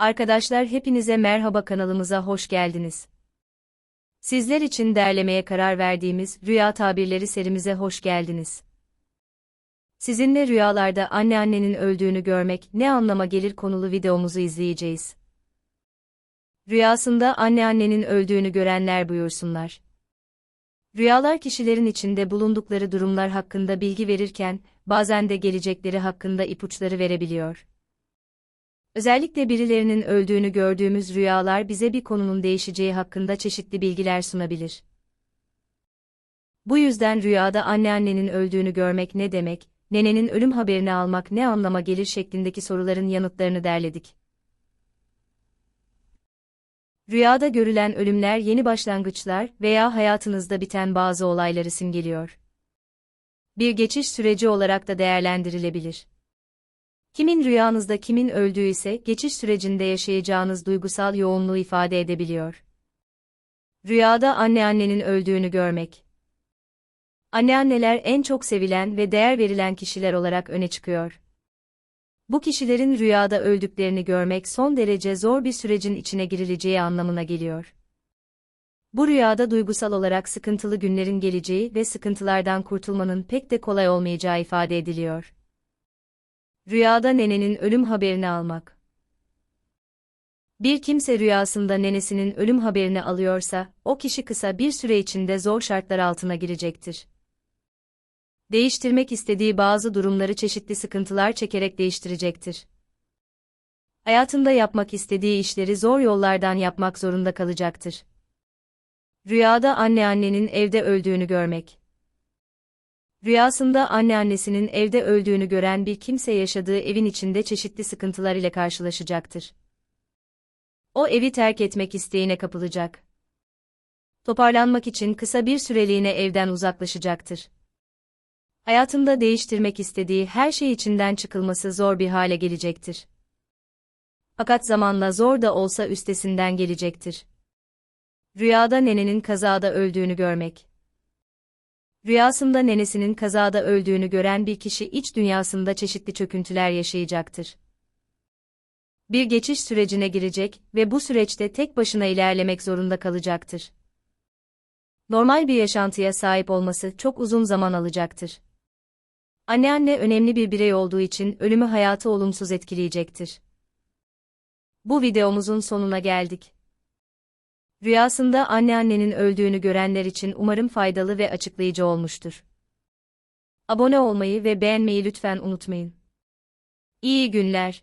Arkadaşlar hepinize merhaba kanalımıza hoş geldiniz. Sizler için derlemeye karar verdiğimiz Rüya Tabirleri serimize hoş geldiniz. Sizinle rüyalarda anneannenin öldüğünü görmek ne anlama gelir konulu videomuzu izleyeceğiz. Rüyasında anneannenin öldüğünü görenler buyursunlar. Rüyalar kişilerin içinde bulundukları durumlar hakkında bilgi verirken, bazen de gelecekleri hakkında ipuçları verebiliyor. Özellikle birilerinin öldüğünü gördüğümüz rüyalar bize bir konunun değişeceği hakkında çeşitli bilgiler sunabilir. Bu yüzden rüyada anneannenin öldüğünü görmek ne demek, nenenin ölüm haberini almak ne anlama gelir şeklindeki soruların yanıtlarını derledik. Rüyada görülen ölümler yeni başlangıçlar veya hayatınızda biten bazı olayları simgeliyor. Bir geçiş süreci olarak da değerlendirilebilir. Kimin rüyanızda kimin öldüğü ise geçiş sürecinde yaşayacağınız duygusal yoğunluğu ifade edebiliyor. Rüyada anneannenin öldüğünü görmek. Anneanneler en çok sevilen ve değer verilen kişiler olarak öne çıkıyor. Bu kişilerin rüyada öldüklerini görmek son derece zor bir sürecin içine girileceği anlamına geliyor. Bu rüyada duygusal olarak sıkıntılı günlerin geleceği ve sıkıntılardan kurtulmanın pek de kolay olmayacağı ifade ediliyor. Rüyada nenenin ölüm haberini almak. Bir kimse rüyasında nenesinin ölüm haberini alıyorsa, o kişi kısa bir süre içinde zor şartlar altına girecektir. Değiştirmek istediği bazı durumları çeşitli sıkıntılar çekerek değiştirecektir. Hayatında yapmak istediği işleri zor yollardan yapmak zorunda kalacaktır. Rüyada anneannenin evde öldüğünü görmek. Rüyasında anneannesinin evde öldüğünü gören bir kimse yaşadığı evin içinde çeşitli sıkıntılar ile karşılaşacaktır. O evi terk etmek isteğine kapılacak. Toparlanmak için kısa bir süreliğine evden uzaklaşacaktır. Hayatında değiştirmek istediği her şey içinden çıkılması zor bir hale gelecektir. Fakat zamanla zor da olsa üstesinden gelecektir. Rüyada nenenin kazada öldüğünü görmek. Rüyasında nenesinin kazada öldüğünü gören bir kişi iç dünyasında çeşitli çöküntüler yaşayacaktır. Bir geçiş sürecine girecek ve bu süreçte tek başına ilerlemek zorunda kalacaktır. Normal bir yaşantıya sahip olması çok uzun zaman alacaktır. Anneanne önemli bir birey olduğu için ölümü hayatı olumsuz etkileyecektir. Bu videomuzun sonuna geldik. Rüyasında anneannenin öldüğünü görenler için umarım faydalı ve açıklayıcı olmuştur. Abone olmayı ve beğenmeyi lütfen unutmayın. İyi günler.